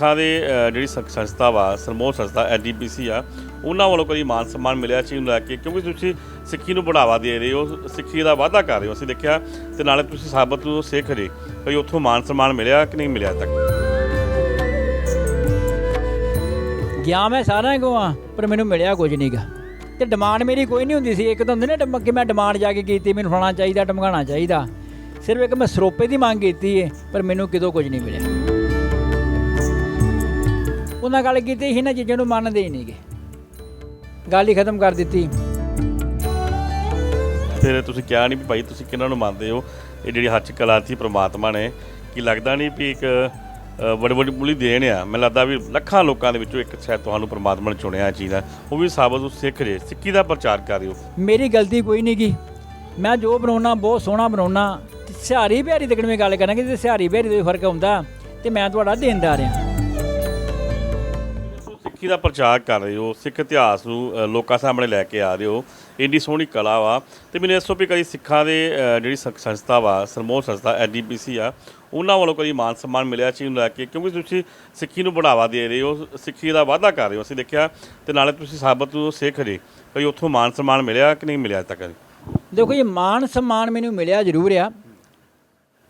ਸਿੱਖਾਂ ਦੇ ਜਿਹੜੀ ਸੰਖ- ਸੰਸਥਾ ਵਾ, ਸਰਮੋਹ ਸੰਸਥਾ, ਐਨਡੀਪੀਸੀ ਆ, ਉਹਨਾਂ ਵੱਲੋਂ ਕੋਈ ਮਾਨ ਸਨਮਾਨ ਮਿਲਿਆ ਚੀਜ਼ ਨੂੰ ਲੈ ਕੇ? ਕਿਉਂਕਿ ਤੁਸੀਂ ਸਿੱਖੀ ਨੂੰ ਬੜਾਵਾ ਦੇ ਰਹੇ ਹੋ, ਸਿੱਖੀ ਦਾ ਵਾਅਦਾ ਕਰ ਰਹੇ ਹੋ, ਅਸੀਂ ਦੇਖਿਆ ਤੇ ਨਾਲੇ ਤੁਸੀਂ ਸਾਬਤ ਨੂੰ ਸਿੱਖ ਰਹੇ ਕੋਈ ਉੱਥੋਂ ਮਾਨ ਸਨਮਾਨ ਮਿਲਿਆ ਕਿ ਨਹੀਂ ਮਿਲਿਆ ਤੱਕ? ਗਿਆ ਮੈਂ ਸਾਰਿਆਂ ਕੋ ਆ, ਪਰ ਮੈਨੂੰ ਮਿਲਿਆ ਕੁਝ ਨਹੀਂਗਾ ਤੇ ਡਿਮਾਂਡ ਮੇਰੀ ਕੋਈ ਨਹੀਂ ਹੁੰਦੀ ਸੀ, ਇੱਕ ਤਾਂ ਹੁੰਦੇ ਨਾ ਕਿ ਮੈਂ ਡਿਮਾਂਡ ਜਾ ਕੇ ਕੀਤੀ, ਮੈਨੂੰ ਫਲਾਣਾ ਚਾਹੀਦਾ ਟਮਕਾਣਾ ਚਾਹੀਦਾ। ਸਿਰਫ ਇੱਕ ਮੈਂ ਸਰੋਪੇ ਦੀ ਮੰਗ ਕੀਤੀ ਹੈ ਪਰ ਮੈਨੂੰ ਕਿਤੋਂ ਕੁਝ ਨਹੀਂ ਮਿਲਿਆ। ਉਹਨਾਂ ਗੱਲ ਕੀਤੀ ਸੀ ਨਾ ਚੀਜ਼ਾਂ ਨੂੰ ਮੰਨਦੇ ਹੀ ਨਹੀਂਗੇ। ਗੱਲ ਹੀ ਖਤਮ ਕਰ ਦਿੱਤੀ। ਫਿਰ ਤੁਸੀਂ ਕਿਹਾ ਨਹੀਂ ਵੀ ਭਾਈ ਤੁਸੀਂ ਕਿਹਨਾਂ ਨੂੰ ਮੰਨਦੇ ਹੋ? ਇਹ ਜਿਹੜੀ ਹੱਥ ਕਲਾ ਸੀ ਪ੍ਰਮਾਤਮਾ ਨੇ ਕੀ ਲੱਗਦਾ ਨਹੀਂ ਵੀ ਇੱਕ ਅ, ਬੜੀ ਬੜੀ ਮੁੱਲੀ ਦੇਣ ਆ? ਮੈਨੂੰ ਲੱਗਦਾ ਵੀ ਲੱਖਾਂ ਲੋਕਾਂ ਦੇ ਵਿੱਚੋਂ ਇੱਕ ਸ਼ਾਇਦ ਤੁਹਾਨੂੰ ਪ੍ਰਮਾਤਮਾ ਨੇ ਚੁਣਿਆ ਇਹ ਚੀਜ਼ ਆ ਉਹ ਵੀ ਸਾਬਤ ਨੂੰ ਸਿੱਖ ਰਹੇ ਸਿੱਖੀ ਦਾ ਪ੍ਰਚਾਰ ਕਰ ਰਹੇ ਹੋ ਮੇਰੀ ਗਲਤੀ ਕੋਈ ਨਹੀਂ ਗੀ। ਮੈਂ ਜੋ ਬਣਾਉਣਾ ਬਹੁਤ ਸੋਹਣਾ ਬਣਾਉਣਾ ਸਿਹਾਰੀ ਬਿਹਾਰੀ ਤੱਕ ਮੈਂ ਗੱਲ ਕਰਾਂਗੇ ਜੇ ਸਿਹਾਰੀ ਬਿਹਾਰੀ ਦਾ ਫ਼ਰਕ ਹੁੰਦਾ ਤੇ ਮੈਂ ਤੁਹਾਡਾ ਦੇਣਦਾਰ ਆ ਸਿੱਖੀ ਦਾ ਪ੍ਰਚਾਰ ਕਰ ਰਹੇ ਹੋ? ਸਿੱਖ ਇਤਿਹਾਸ ਨੂੰ ਅ, ਲੋਕਾਂ ਸਾਹਮਣੇ ਲੈ ਕੇ ਆ ਰਹੇ ਹੋ। ਇੰਨੀ ਸੋਹਣੀ ਕਲਾ ਵਾ। ਤੇ ਮੈਨੂੰ ਇਸ ਤੋਂ ਵੀ ਕਦੀ ਸਿੱਖਾਂ ਦੇ ਅ, ਜਿਹੜੀ ਸੰ ਸੰਸਥਾ ਵਾ ਸਰਮੋਹ ਸੰਸਥਾ ਐਨਡੀਪੀਸੀ ਆ ਉਹਨਾਂ ਵੱਲੋਂ ਕਦੀ ਮਾਨ ਸਨਮਾਨ ਮਿਲਿਆ ਚੀਜ਼ ਨੂੰ ਲੈ ਕੇ? ਕਿਉਂਕਿ ਤੁਸੀਂ ਸਿੱਖੀ ਨੂੰ ਬੜਾਵਾ ਦੇ ਰਹੇ ਹੋ ਸਿੱਖੀ ਦਾ ਵਾਅਦਾ ਕਰ ਰਹੇ ਹੋ। ਅਸੀਂ ਦੇਖਿਆ ਤੇ ਨਾਲੇ ਤੁਸੀਂ ਸਾਬਤ ਨੂੰ ਸਿੱਖ ਰਹੇ ਕਈ ਉੱਥੋਂ ਮਾਨ ਸਨਮਾਨ ਮਿਲਿਆ ਕਿ ਨਹੀਂ ਮਿਲਿਆ ਤੱਕ ਦੇਖੋ ਜੀ ਮਾਨ ਸਨਮਾਨ ਮੈਨੂੰ ਮਿਲਿਆ ਜ਼ਰੂਰ ਆ।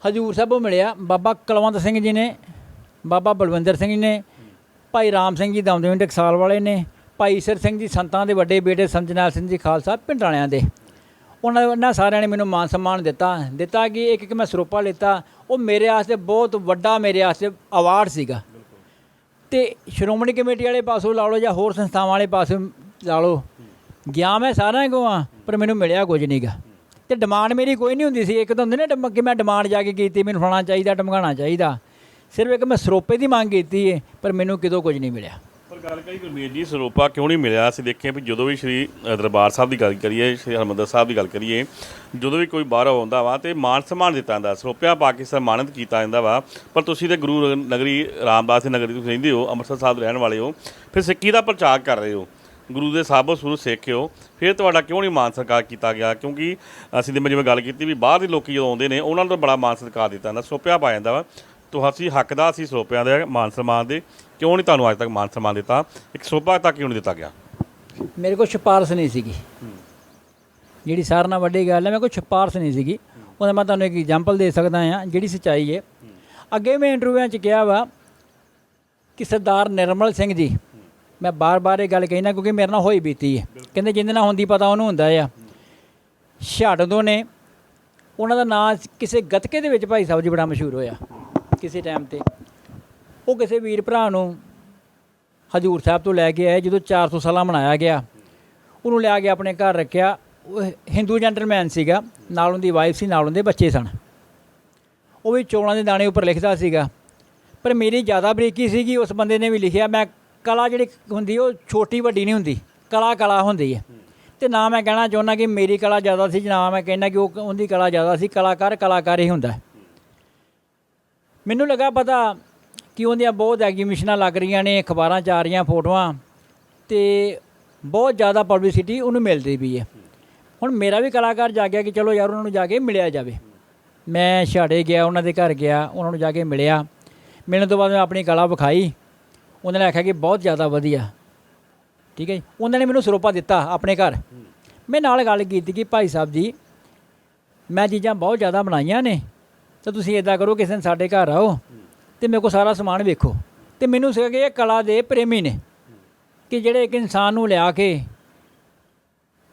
ਹਜੂਰ ਸਾਹਿਬੋਂ ਮਿਲਿਆ। ਬਾਬਾ ਕੁਲਵੰਤ ਸਿੰਘ ਜੀ ਨੇ ਬਾਬਾ ਬਲਵਿੰਦਰ ਸਿੰਘ ਜੀ ਨੇ ਭਾਈ ਰਾਮ ਸਿੰਘ ਜੀ ਦਮਦਮੀ ਟਕਸਾਲ ਵਾਲੇ ਨੇ, ਭਾਈ ਈਸਰ ਸਿੰਘ ਜੀ ਸੰਤਾਂ ਦੇ ਵੱਡੇ ਬੇਟੇ ਸੰਜਨਾਲ ਸਿੰਘ ਜੀ ਖਾਲਸਾ ਪਿੰਡ ਵਾਲਿਆਂ ਦੇ। ਉਹਨਾਂ ਉਹਨਾਂ ਸਾਰਿਆਂ ਨੇ ਮੈਨੂੰ ਮਾਨ ਸਨਮਾਨ ਦਿੱਤਾ। ਦਿੱਤਾ ਕਿ ਇੱਕ ਇੱਕ ਮੈਂ ਸਰੋਪਾ ਲਿੱਤਾ। ਉਹ ਮੇਰੇ ਵਾਸਤੇ ਬਹੁਤ ਵੱਡਾ ਮੇਰੇ ਵਾਸਤੇ ਅਵਾਰਡ ਸੀਗਾ। ਤੇ ਸ਼੍ਰੋਮਣੀ ਕਮੇਟੀ ਵਾਲੇ ਪਾਸੋਂ ਲਾ ਲਓ ਜਾਂ ਹੋਰ ਸੰਸਥਾਵਾਂ ਵਾਲੇ ਪਾਸੋਂ ਲਾ ਲਓ। ਗਿਆ ਮੈਂ ਸਾਰਿਆਂ ਕੋ ਆ, ਪਰ ਮੈਨੂੰ ਮਿਲਿਆ ਕੁਝ ਨਹੀਂਗਾ ਤੇ ਡਿਮਾਂਡ ਮੇਰੀ ਕੋਈ ਨਹੀਂ ਹੁੰਦੀ ਸੀ। ਇੱਕ ਤਾਂ ਹੁੰਦੇ ਨੇ, ਕਿ ਮੈਂ ਡਿਮਾਂਡ ਜਾ ਕੇ ਕੀਤੀ, ਮੈਨੂੰ ਫਲਾਣਾ ਚਾਹੀਦਾ ਟਮਕਾਣਾ ਚਾਹੀਦਾ। ਸਿਰਫ ਇੱਕ ਮੈਂ ਸਰੋਪੇ ਦੀ ਮੰਗ ਕੀਤੀ ਹੈ ਪਰ ਮੈਨੂੰ ਕਿਤੋਂ ਕੁਝ ਨਹੀਂ ਮਿਲਿਆ। ਪਰ ਗੱਲ ਕਰੀ ਗੁਰਮੀਤ ਜੀ, ਸਰੋਪਾ ਕਿਉਂ ਨਹੀਂ ਮਿਲਿਆ? ਅਸੀਂ ਦੇਖਿਆ ਵੀ ਜਦੋਂ ਵੀ ਸ਼੍ਰੀ ਦਰਬਾਰ ਸਾਹਿਬ ਦੀ ਗੱਲ ਕਰੀਏ, ਸ਼੍ਰੀ ਹਰਿਮੰਦਰ ਸਾਹਿਬ ਦੀ ਗੱਲ ਕਰੀਏ, ਜਦੋਂ ਵੀ ਕੋਈ ਬਾਹਰੋਂ ਆਉਂਦਾ ਵਾ ਤੇ ਮਾਨ ਸਨਮਾਨ ਦਿੱਤਾ ਜਾਂਦਾ, ਸਰੋਪਿਆ ਪਾ ਕੇ ਸਨਮਾਨਿਤ ਕੀਤਾ ਜਾਂਦਾ ਵਾ। ਪਰ ਤੁਸੀਂ ਤੇ ਗੁਰੂ ਨਗਰੀ, ਰਾਮਦਾਸ ਦੀ ਨਗਰੀ ਤੁਸੀਂ ਰਹਿੰਦੇ ਹੋ, ਅੰਮ੍ਰਿਤਸਰ ਸਾਹਿਬ ਦੇ ਰਹਿਣ ਵਾਲੇ ਹੋ, ਫਿਰ ਸਿੱਖੀ ਦਾ ਪ੍ਰਚਾਰ ਕਰ ਰਹੇ ਹੋ। ਗੁਰੂ ਦੇ ਸਾਬੋ ਸੁਰੂ ਸਿੱਖ ਹੋ, ਫਿਰ ਤੁਹਾਡਾ ਕਿਉਂ ਨਹੀਂ ਮਾਨ ਸਤਿਕਾਰ ਕੀਤਾ ਗਿਆ? ਕਿਉਂਕਿ ਅਸੀਂ ਜਿਵੇਂ ਜਿਵੇਂ ਗੱਲ ਕੀਤੀ ਵੀ ਬਾਹਰ ਦੇ ਲੋਕੀ ਜਦੋਂ ਆਉਂਦੇ ਨੇ, ਉਹਨਾਂ ਨੂੰ ਤਾਂ ਬੜਾ ਮਾਨ ਸਤਿਕਾਰ ਦਿੱਤਾ ਜਾਂਦਾ, ਸਰੂਪਿਆ ਪਾ ਜਾਂਦਾ ਵਾ। ਤੁਸੀਂ ਹੱਕਦਾਰ ਸੀ ਸੋਪਿਆਂ ਦੇ, ਮਾਨ ਸਨਮਾਨ ਦੇ। ਕਿਉਂ ਨਹੀਂ ਤੁਹਾਨੂੰ ਅੱਜ ਤੱਕ ਮਾਨ ਸਨਮਾਨ ਦਿੱਤਾ? ਇੱਕ ਸੋਭਾ ਤੱਕ ਕਿਉਂ ਨਹੀਂ ਦਿੱਤਾ ਗਿਆ? ਮੇਰੇ ਕੋਲ ਸਿਫਾਰਸ਼ ਨਹੀਂ ਸੀਗੀ। ਜਿਹੜੀ ਸਾਰਿਆਂ ਨਾਲ ਵੱਡੀ ਗੱਲ ਹੈ, ਮੇਰੇ ਕੋਲ ਸਿਫਾਰਸ਼ ਨਹੀਂ ਸੀਗੀ। ਉਹਦਾ ਮੈਂ ਤੁਹਾਨੂੰ ਇੱਕ ਐਗਜ਼ਾਮਪਲ ਦੇ ਸਕਦਾ ਹਾਂ, ਜਿਹੜੀ ਸੱਚਾਈ ਹੈ। ਅੱਗੇ ਮੈਂ ਇੰਟਰਵਿਊਆਂ 'ਚ ਕਿਹਾ ਵਾ ਕਿ ਸਰਦਾਰ ਨਿਰਮਲ ਸਿੰਘ ਜੀ, ਮੈਂ ਬਾਰ-ਬਾਰ ਇਹ ਗੱਲ ਕਹਿਣਾ ਕਿਉਂਕਿ ਮੇਰੇ ਨਾਲ ਹੋਈ ਬੀਤੀ ਹੈ। ਕਹਿੰਦੇ ਜਿੰਦੇ ਨਾਲ ਹੁੰਦੀ ਪਤਾ ਉਹਨੂੰ ਹੁੰਦਾ ਆ। ਛਾੜਦੋਂ ਨੇ। ਉਹਨਾਂ ਦਾ ਨਾਂ ਕਿਸੇ ਗਤਕੇ ਦੇ ਵਿੱਚ ਭਾਈ ਸਾਹਿਬ ਜੀ ਬੜਾ ਮਸ਼ਹੂਰ ਹੋਇਆ। ਕਿਸੇ ਟਾਈਮ ਤੇ। ਉਹ ਕਿਸੇ ਵੀਰ ਭਰਾ ਨੂੰ ਹਜੂਰ ਸਾਹਿਬ ਤੋਂ ਲੈ ਕੇ ਆਏ, ਜਦੋਂ 400 ਸਾਲਾ ਮਨਾਇਆ ਗਿਆ। ਉਹਨੂੰ ਲਿਆ ਕੇ ਆਪਣੇ ਘਰ ਰੱਖਿਆ। ਉਹ ਹਿੰਦੂ ਜੈਂਟਲਮੈਨ ਸੀਗਾ, ਨਾਲ ਉਹਦੀ ਵਾਈਫ ਸੀ, ਨਾਲ ਉਹਦੇ ਬੱਚੇ ਸਨ। ਉਹ ਵੀ ਚੋਲਾਂ ਦੇ ਦਾਣੇ ਉੱਪਰ ਲਿਖਦਾ ਸੀਗਾ। ਪਰ ਮੇਰੀ ਜ਼ਿਆਦਾ ਬਰੀਕੀ ਸੀਗੀ, ਉਸ ਬੰਦੇ ਨੇ ਵੀ ਲਿਖਿਆ, ਮੈਂ ਕਲਾ ਜਿਹੜੀ ਹੁੰਦੀ, ਉਹ ਛੋਟੀ ਵੱਡੀ ਨਹੀਂ ਹੁੰਦੀ, ਕਲਾ ਕਲਾ ਹੁੰਦੀ ਹੈ। ਤੇ ਨਾ ਮੈਂ ਕਹਿਣਾ ਚਾਹੁੰਦਾ ਕਿ ਮੇਰੀ ਕਲਾ ਜ਼ਿਆਦਾ ਸੀ, ਨਾ ਮੈਂ ਕਹਿੰਦਾ ਕਿ ਉਹ ਉਹਦੀ ਕਲਾ ਜ਼ਿਆਦਾ ਸੀ, ਕਲਾਕਾਰ ਕਲਾਕਾਰ ਹੀ ਹੁੰਦਾ। ਮੈਨੂੰ ਲੱਗਾ ਪਤਾ ਕਿ ਉਹਦੀਆਂ ਬਹੁਤ ਐਗਜ਼ੀਬਿਸ਼ਨਾਂ ਲੱਗ ਰਹੀਆਂ ਨੇ, ਅਖਬਾਰਾਂ 'ਚ ਆ ਰਹੀਆਂ, ਫੋਟੋਆਂ ਤੇ ਬਹੁਤ ਜ਼ਿਆਦਾ ਪਬਲਿਸਿਟੀ ਉਹਨੂੰ ਮਿਲਦੀ ਵੀ ਹੈ। ਹੁਣ ਮੇਰਾ ਵੀ ਕਲਾਕਾਰ ਜਾਗਿਆ ਕਿ ਚਲੋ ਯਾਰ ਉਹਨਾਂ ਨੂੰ ਜਾ ਕੇ ਮਿਲਿਆ ਜਾਵੇ। ਮੈਂ ਛਾੜੇ ਗਿਆ, ਉਹਨਾਂ ਦੇ ਘਰ ਗਿਆ, ਉਹਨਾਂ ਨੂੰ ਜਾ ਕੇ ਮਿਲਿਆ। ਮਿਲਣ ਤੋਂ ਬਾਅਦ ਮੈਂ ਆਪਣੀ ਕਲਾ ਵਿਖਾਈ। ਉਹਨਾਂ ਨੇ ਆਖਿਆ ਕਿ ਬਹੁਤ ਜ਼ਿਆਦਾ ਵਧੀਆ। ਠੀਕ ਹੈ ਜੀ? ਉਹਨਾਂ ਨੇ ਮੈਨੂੰ ਸਰੋਪਾ ਦਿੱਤਾ ਆਪਣੇ ਘਰ। ਮੈਂ ਨਾਲ ਗੱਲ ਕੀਤੀ ਕਿ ਭਾਈ ਸਾਹਿਬ ਜੀ, ਮੈਂ ਚੀਜ਼ਾਂ ਬਹੁਤ ਜ਼ਿਆਦਾ ਬਣਾਈਆਂ ਨੇ। ਤਾਂ ਤੁਸੀਂ ਇਦਾਂ ਕਰੋ, ਕਿਸੇ ਦਿਨ ਸਾਡੇ ਘਰ ਆਓ ਤੇ ਮੇਰੇ ਕੋਲ ਸਾਰਾ ਸਮਾਨ ਵੇਖੋ। ਤੇ ਮੈਨੂੰ ਸੀਗਾ ਕਿ ਇਹ ਕਲਾ ਦੇ ਪ੍ਰੇਮੀ ਨੇ ਕਿ ਜਿਹੜੇ ਇੱਕ ਇਨਸਾਨ ਨੂੰ ਲਿਆ ਕੇ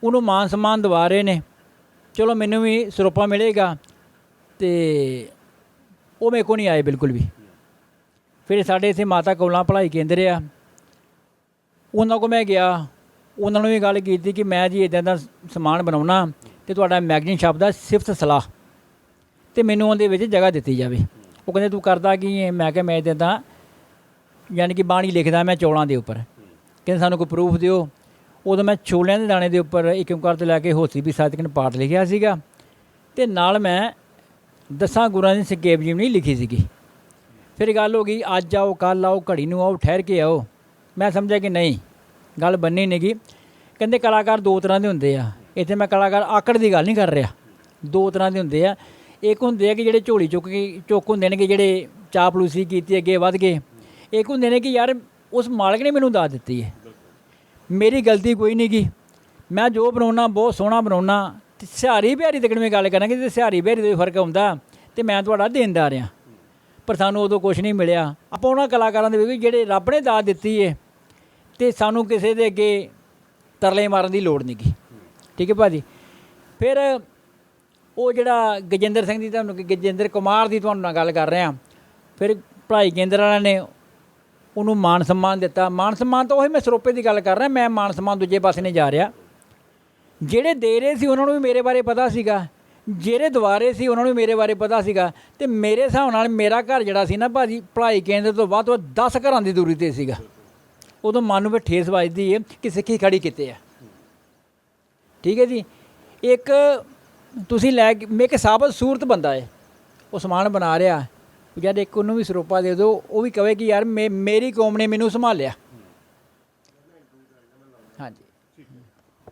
ਉਹਨੂੰ ਮਾਨ ਸਨਮਾਨ ਦਿਵਾ ਰਹੇ ਨੇ। ਚਲੋ, ਮੈਨੂੰ ਵੀ ਸਰੋਪਾ ਮਿਲੇਗਾ ਤੇ ਉਹ ਮੇਰੇ ਕੋਲ ਨਹੀਂ ਆਏ ਬਿਲਕੁਲ ਵੀ। ਫਿਰ ਸਾਡੇ ਇੱਥੇ ਮਾਤਾ ਕੌਲਾਂ ਭਲਾਈ ਕੇਂਦਰ ਆ। ਉਹਨਾਂ ਕੋਲ ਮੈਂ ਗਿਆ। ਉਹਨਾਂ ਨੂੰ ਵੀ ਗੱਲ ਕੀਤੀ ਕਿ ਮੈਂ ਜੀ ਇਦਾਂ ਦਾ ਸਮਾਨ ਬਣਾਉਣਾ ਤੇ ਤੁਹਾਡਾ ਮੈਗਜ਼ੀਨ ਛਪਦਾ ਸਿਫਤ ਸਲਾਹ। ਤੇ ਮੈਨੂੰ ਉਹਦੇ ਵਿੱਚ ਜਗ੍ਹਾ ਦਿੱਤੀ ਜਾਵੇ। ਉਹ ਕਹਿੰਦੇ, ਤੂੰ ਕਰਦਾ ਕੀ ਹੈ ਮੈਂ ਕਿਹਾ, ਮੈਂ ਇਦਾਂ ਦਾ ਯਾਨੀ ਕਿ ਬਾਣੀ ਲਿਖਦਾ ਮੈਂ ਚੌਲਾਂ ਦੇ ਉੱਪਰ। ਕਹਿੰਦੇ, ਸਾਨੂੰ ਕੋਈ ਪ੍ਰੂਫ ਦਿਓ? ਉਦੋਂ ਮੈਂ ਛੋਲਿਆਂ ਦੇ ਦਾਣੇ ਦੇ ਉੱਪਰ ਇੱਕ ਓਂਕਾਰ ਤੋਂ ਲੈ ਕੇ ਹੋਸੀ ਵੀ ਸਾਧਕਨ ਪਾਠ ਲਿਖਿਆ ਸੀਗਾ। ਤੇ ਨਾਲ ਮੈਂ ਦਸਾਂ ਗੁਰਾਂ ਦੀ ਸੰਖੇਪ ਜੀਵਨੀ ਲਿਖੀ ਸੀਗੀ। ਫਿਰ ਗੱਲ ਹੋ ਗਈ, ਅੱਜ ਆਓ ਕੱਲ ਆਓ, ਘੜੀ ਨੂੰ ਆਓ, ਠਹਿਰ ਕੇ ਆਓ। ਮੈਂ ਸਮਝਿਆ ਕਿ ਨਹੀਂ, ਗੱਲ ਬੰਨੀ ਨਹੀਂਗੀ ਕਹਿੰਦੇ, ਕਲਾਕਾਰ ਦੋ ਤਰ੍ਹਾਂ ਦੇ ਹੁੰਦੇ ਆ। ਇੱਥੇ ਮੈਂ ਕਲਾਕਾਰ ਆਕੜ ਦੀ ਗੱਲ ਨਹੀਂ ਕਰ ਰਿਹਾ। ਦੋ ਤਰ੍ਹਾਂ ਦੇ ਹੁੰਦੇ ਆ। ਇੱਕ ਹੁੰਦੇ ਆ ਕਿ ਜਿਹੜੇ ਝੋਲੀ ਚੁੱਕ ਕੇ ਚੁੱਕ ਹੁੰਦੇ ਨੇ ਕਿ ਜਿਹੜੇ ਚਾਪਲੂਸੀ ਕੀਤੀ ਅੱਗੇ ਵੱਧ ਗਏ ਇੱਕ ਹੁੰਦੇ ਨੇ ਕਿ ਯਾਰ ਉਸ ਮਾਲਕ ਨੇ ਮੈਨੂੰ ਦਾਤ ਦਿੱਤੀ ਹੈ। ਮੇਰੀ ਗਲਤੀ ਕੋਈ ਨਹੀਂ ਗੀ। ਮੈਂ ਜੋ ਬਣਾਉਣਾ, ਬਹੁਤ ਸੋਹਣਾ ਬਣਾਉਣਾ, ਤੇ ਸਿਹਾਰੀ ਬਿਹਾਰੀ ਤੱਕ ਮੈਂ ਗੱਲ ਕਰਾਂਗੇ ਤੇ ਸਿਹਾਰੀ ਬਿਹਾਰੀ ਦਾ ਵੀ ਫ਼ਰਕ ਹੁੰਦਾ ਤੇ ਮੈਂ ਤੁਹਾਡਾ ਦੇਣਦਾਰ ਆ ਪਰ ਸਾਨੂੰ ਉਦੋਂ ਕੁਝ ਨਹੀਂ ਮਿਲਿਆ। ਆਪਾਂ ਉਹਨਾਂ ਕਲਾਕਾਰਾਂ ਦੇ ਵੀ ਜਿਹੜੇ ਰੱਬ ਨੇ ਦਾਤ ਦਿੱਤੀ ਹੈ, ਤੇ ਸਾਨੂੰ ਕਿਸੇ ਦੇ ਅੱਗੇ ਤਰਲੇ ਮਾਰਨ ਦੀ ਲੋੜ ਨਹੀਂ ਗੀ। ਠੀਕ ਹੈ ਭਾਜੀ? ਫਿਰ ਉਹ ਜਿਹੜਾ ਗਜਿੰਦਰ ਸਿੰਘ ਦੀ ਤੁਹਾਨੂੰ, ਗਜਿੰਦਰ ਕੁਮਾਰ ਦੀ ਤੁਹਾਨੂੰ ਨਾਲ ਗੱਲ ਕਰ ਰਿਹਾ ਫਿਰ ਪੜ੍ਹਾਈ ਕੇਂਦਰ ਵਾਲਿਆਂ ਨੇ ਉਹਨੂੰ ਮਾਨ ਸਨਮਾਨ ਦਿੱਤਾ। ਮਾਨ ਸਨਮਾਨ ਤਾਂ ਉਹੀ ਮੈਂ ਸਰੋਪੇ ਦੀ ਗੱਲ ਕਰ ਰਿਹਾ, ਮੈਂ ਮਾਨ ਸਨਮਾਨ ਦੂਜੇ ਪਾਸੇ ਨਹੀਂ ਜਾ ਰਿਹਾ। ਜਿਹੜੇ ਦੇ ਰਹੇ ਸੀ ਉਹਨਾਂ ਨੂੰ ਵੀ ਮੇਰੇ ਬਾਰੇ ਪਤਾ ਸੀਗਾ। ਜਿਹੜੇ ਦੁਆਰੇ ਸੀ ਉਹਨਾਂ ਨੂੰ ਵੀ ਮੇਰੇ ਬਾਰੇ ਪਤਾ ਸੀਗਾ। ਤੇ ਮੇਰੇ ਹਿਸਾਬ ਨਾਲ ਮੇਰਾ ਘਰ ਜਿਹੜਾ ਸੀ ਨਾ ਭਾਜੀ ਪੜ੍ਹਾਈ ਕੇਂਦਰ ਤੋਂ ਵੱਧ ਤੋਂ 10 ਘਰਾਂ ਦੀ ਦੂਰੀ ਤੇ ਸੀਗਾ। ਉਦੋਂ ਮਨ ਨੂੰ ਵੀ ਠੇਸ ਵੱਜਦੀ ਹੈ ਕਿ ਸਿੱਖੀ ਖੜੀ ਕਿਤੇ ਆ। ਠੀਕ ਹੈ ਜੀ? ਇੱਕ ਤੁਸੀਂ ਲੈ ਕੇ, ਮੈਂ ਇੱਕ ਸਾਬਤ ਸੂਰਤ ਬੰਦਾ ਹੈ ਉਹ ਸਮਾਨ ਬਣਾ ਰਿਹਾ। ਜਦ ਇੱਕ ਉਹਨੂੰ ਵੀ ਸਰੋਪਾ ਦੇ ਦਿਓ। ਉਹ ਵੀ ਕਹੇ ਕਿ ਯਾਰ ਮੇ- ਮੇਰੀ ਕੌਮ ਨੇ ਮੈਨੂੰ ਸੰਭਾਲਿਆ। ਹਾਂਜੀ।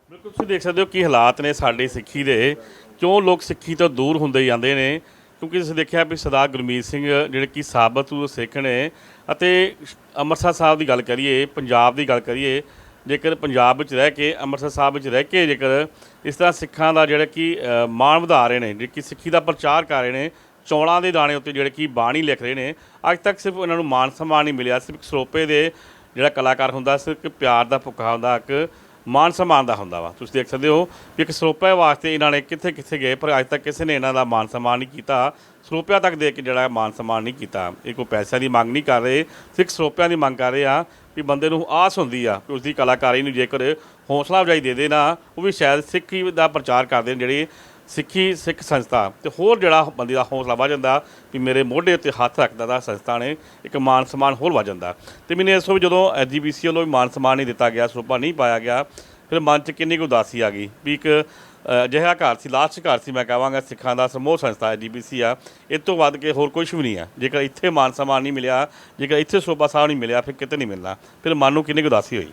ਬਿਲਕੁਲ, ਤੁਸੀਂ ਦੇਖ ਸਕਦੇ ਹੋ ਕੀ ਹਾਲਾਤ ਨੇ ਸਾਡੀ ਸਿੱਖੀ ਦੇ। ਕਿਉਂ ਲੋਕ ਸਿੱਖੀ ਤੋਂ ਦੂਰ ਹੁੰਦੇ ਜਾਂਦੇ ਨੇ? ਕਿਉਂਕਿ ਤੁਸੀਂ ਦੇਖਿਆ ਵੀ ਸਰਦਾਰ ਗੁਰਮੀਤ ਸਿੰਘ, ਜਿਹੜੇ ਕਿ ਸਾਬਤ ਸਿੱਖ ਨੇ, ਅਤੇ ਅੰਮ੍ਰਿਤਸਰ ਸਾਹਿਬ ਦੀ ਗੱਲ ਕਰੀਏ, ਪੰਜਾਬ ਦੀ ਗੱਲ ਕਰੀਏ ਜੇਕਰ ਪੰਜਾਬ ਵਿੱਚ ਰਹਿ ਕੇ, ਅੰਮ੍ਰਿਤਸਰ ਸਾਹਿਬ ਵਿੱਚ ਰਹਿ ਕੇ ਜੇਕਰ ਇਸ ਤਰ੍ਹਾਂ ਸਿੱਖਾਂ ਦਾ ਜਿਹੜਾ ਕਿ ਮਾਣ ਵਧਾ ਰਹੇ ਨੇ, ਜਿਹੜੇ ਕਿ ਸਿੱਖੀ ਦਾ ਪ੍ਰਚਾਰ ਕਰ ਰਹੇ ਨੇ, ਚੌਲਾਂ ਦੇ ਦਾਣੇ ਉੱਤੇ ਜਿਹੜੇ ਕਿ ਬਾਣੀ ਲਿਖ ਰਹੇ ਨੇ, ਅੱਜ ਤੱਕ ਸਿਰਫ ਇਹਨਾਂ ਨੂੰ ਮਾਨ ਸਨਮਾਨ ਨਹੀਂ ਮਿਲਿਆ, ਸਿਰਫ ਇੱਕ ਸਰੋਪੇ ਦੇ ਜਿਹੜਾ ਕਲਾਕਾਰ ਹੁੰਦਾ, ਸਿਰਫ ਇੱਕ ਪਿਆਰ ਦਾ ਭੁੱਖਾ ਹੁੰਦਾ, ਇੱਕ ਮਾਨ ਸਨਮਾਨ ਦਾ ਹੁੰਦਾ ਵਾ। ਤੁਸੀਂ ਦੇਖ ਸਕਦੇ ਹੋ ਕਿ ਇੱਕ ਸਰੋਪੇ ਵਾਸਤੇ ਇਹਨਾਂ ਨੇ ਕਿੱਥੇ ਕਿੱਥੇ ਗਏ, ਪਰ ਅੱਜ ਤੱਕ ਕਿਸੇ ਨੇ ਇਹਨਾਂ ਦਾ ਮਾਨ ਸਨਮਾਨ ਨਹੀਂ ਕੀਤਾ। ਸਰੋਪਿਆਂ ਤੱਕ ਦੇ ਕੇ ਜਿਹੜਾ ਮਾਨ ਸਨਮਾਨ ਨਹੀਂ ਕੀਤਾ। ਇਹ ਕੋਈ ਪੈਸਿਆਂ ਦੀ ਮੰਗ ਨਹੀਂ ਕਰ ਰਹੇ ਸਿੱਖ ਸਰੋਪਿਆਂ ਦੀ ਮੰਗ ਕਰ ਰਹੇ ਆ ਵੀ ਬੰਦੇ ਨੂੰ ਆਸ ਹੁੰਦੀ ਆ ਕਿ ਉਸਦੀ ਕਲਾਕਾਰੀ ਨੂੰ ਜੇਕਰ ਹੌਸਲਾ ਅਫਜ਼ਾਈ ਦੇ ਦੇਣਾ ਉਹ ਵੀ ਸ਼ਾਇਦ ਸਿੱਖੀ ਦਾ ਪ੍ਰਚਾਰ ਕਰਦੇ ਨੇ ਜਿਹੜੇ ਸਿੱਖੀ ਸਿੱਖ ਸੰਸਥਾ। ਤੇ ਹੋਰ ਜਿਹੜਾ ਬੰਦੇ ਦਾ ਹੌਸਲਾ ਵੱਧ ਜਾਂਦਾ, ਵੀ ਮੇਰੇ ਮੋਢੇ ਉੱਤੇ ਹੱਥ ਰੱਖਦਾ ਦਾ ਸੰਸਥਾ ਨੇ ਇੱਕ ਮਾਨ ਸਨਮਾਨ ਹੋਰ ਵੱਧ ਜਾਂਦਾ। ਤੇ ਮੈਨੂੰ ਇਸ ਤੋਂ ਵੀ ਜਦੋਂ ਐਜੀਬੀਸੀ ਵੱਲੋਂ ਵੀ ਮਾਨ ਸਨਮਾਨ ਨਹੀਂ ਦਿੱਤਾ ਗਿਆ ਸਰੂਪਾ ਨਹੀਂ ਪਾਇਆ ਗਿਆ, ਫਿਰ ਮਨ 'ਚ ਕਿੰਨੀ ਕੁ ਉਦਾਸੀ ਆ ਗਈ? ਵੀ ਇੱਕ ਅਜਿਹਾ ਘਰ ਸੀ ਲਾਸਟ ਘਰ ਸੀ, ਮੈਂ ਕਹਾਂਗਾ ਸਿੱਖਾਂ ਦਾ ਸਮੂਹ ਸੰਸਥਾ ਹੈ ਐਜੀਬੀਸੀ ਆ। ਇਹ ਤੋਂ ਵੱਧ ਕੇ ਹੋਰ ਕੁਝ ਵੀ ਨਹੀਂ ਆ। ਜੇਕਰ ਇੱਥੇ ਮਾਨ ਸਨਮਾਨ ਨਹੀਂ ਮਿਲਿਆ, ਜੇਕਰ ਇੱਥੇ ਸਰੂਪਾ ਸਾਹਿਬ ਨਹੀਂ ਮਿਲਿਆ, ਫਿਰ ਕਿਤੇ ਨਹੀਂ ਮਿਲਣਾ। ਫਿਰ ਮਨ ਨੂੰ ਕਿੰਨੀ ਕੁ ਉਦਾਸੀ ਹੋਈ?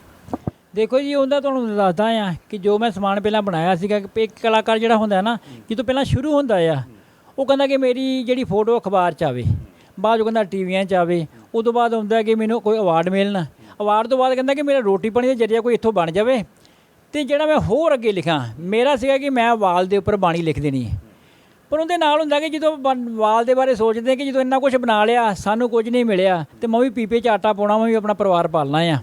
ਦੇਖੋ ਜੀ, ਉਹਦਾ ਤੁਹਾਨੂੰ ਦੱਸਦਾ ਆ ਕਿ ਜੋ ਮੈਂ ਸਮਾਨ ਪਹਿਲਾਂ ਬਣਾਇਆ ਸੀਗਾ, ਕਿ ਇੱਕ ਕਲਾਕਾਰ ਜਿਹੜਾ ਹੁੰਦਾ ਨਾ ਜਦੋਂ ਪਹਿਲਾਂ ਸ਼ੁਰੂ ਹੁੰਦਾ ਆ। ਉਹ ਕਹਿੰਦਾ ਕਿ ਮੇਰੀ ਜਿਹੜੀ ਫੋਟੋ ਅਖਬਾਰ 'ਚ ਆਵੇ, ਬਾਅਦ ਉਹ ਕਹਿੰਦਾ ਟੀਵੀਆਂ 'ਚ ਆਵੇ, ਉਦੋਂ ਬਾਅਦ ਹੁੰਦਾ ਕਿ ਮੈਨੂੰ ਕੋਈ ਅਵਾਰਡ ਮਿਲਣਾ। ਅਵਾਰਡ ਤੋਂ ਬਾਅਦ ਕਹਿੰਦਾ ਕਿ ਮੇਰਾ ਰੋਟੀ ਪਾਣੀ ਦਾ ਜਰੀਆ ਕੋਈ ਇੱਥੋਂ ਬਣ ਜਾਵੇ। ਤੇ ਜਿਹੜਾ ਮੈਂ ਹੋਰ ਅੱਗੇ ਲਿਖਾਂ, ਮੇਰਾ ਸੀਗਾ ਕਿ ਮੈਂ ਵਾਲ ਦੇ ਉੱਪਰ ਬਾਣੀ ਲਿਖ ਦੇਣੀ ਹੈ। ਪਰ ਉਹਦੇ ਨਾਲ ਹੁੰਦਾ ਕਿ ਜਦੋਂ ਬਣ- ਵਾਲ ਦੇ ਬਾਰੇ ਸੋਚਦੇ ਕਿ ਜਦੋਂ ਇੰਨਾ ਕੁਝ ਬਣਾ ਲਿਆ, ਸਾਨੂੰ ਕੁਝ ਨਹੀਂ ਮਿਲਿਆ, ਤੇ ਮੈਂ ਵੀ ਪੀਪੇ 'ਚ ਆਟਾ ਪਾਉਣਾ, ਮੈਂ ਵੀ ਆਪਣਾ ਪਰਿਵਾਰ ਪਾਲਣਾ ਆ।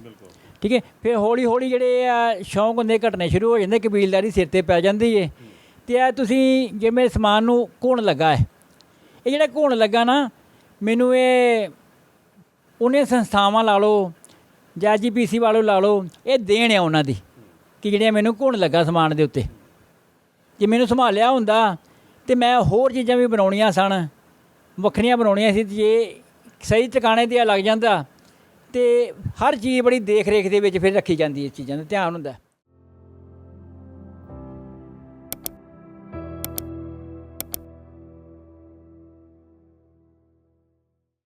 ਠੀਕ ਹੈ? ਫਿਰ ਹੌਲੀ ਹੌਲੀ ਜਿਹੜੇ ਆ ਸ਼ੌਂਕ ਹੁੰਦੇ ਘਟਨੇ ਸ਼ੁਰੂ ਹੋ ਜਾਂਦੇ, ਕਬੀਲਦਾਰੀ ਸਿਰ ਤੇ ਪੈ ਜਾਂਦੀ ਏ। ਤੇ ਇਹ ਤੁਸੀਂ ਜਿਵੇਂ ਸਮਾਨ ਨੂੰ ਘੁਣ ਲੱਗਾ ਹੈ, ਇਹ ਜਿਹੜਾ ਘੁਣ ਲੱਗਾ ਨਾ, ਮੈਨੂੰ ਇਹ, ਉਹਨੇ ਸੰਸਥਾਵਾਂ ਲਾ ਲਓ, ਜਾਂ ਜੀਪੀਸੀ ਵਾਲੋ ਲਾ ਲਓ, ਇਹ ਦੇਣ ਆ ਉਹਨਾਂ ਦੀ। ਕਿ ਜਿਹੜੀਆਂ ਮੈਨੂੰ ਘੁਣ ਲੱਗਾ ਸਮਾਨ ਦੇ ਉੱਤੇ। ਜੇ ਮੈਨੂੰ ਸੰਭਾਲਿਆ ਹੁੰਦਾ, ਤੇ ਮੈਂ ਹੋਰ ਚੀਜ਼ਾਂ ਵੀ ਬਣਾਉਣੀਆਂ ਸਨ। ਵੱਖਰੀਆਂ ਬਣਾਉਣੀਆਂ ਸੀ ਜੇ ਸਹੀ ਟਿਕਾਣੇ ਤੇ ਲੱਗ ਜਾਂਦਾ, ਤੇ ਹਰ ਚੀਜ਼ ਬੜੀ ਦੇਖ ਰੇਖ ਦੇ ਵਿੱਚ ਫਿਰ ਰੱਖੀ ਜਾਂਦੀ ਹੈ ਇਸ ਚੀਜ਼ਾਂ ਦਾ ਧਿਆਨ ਹੁੰਦਾ।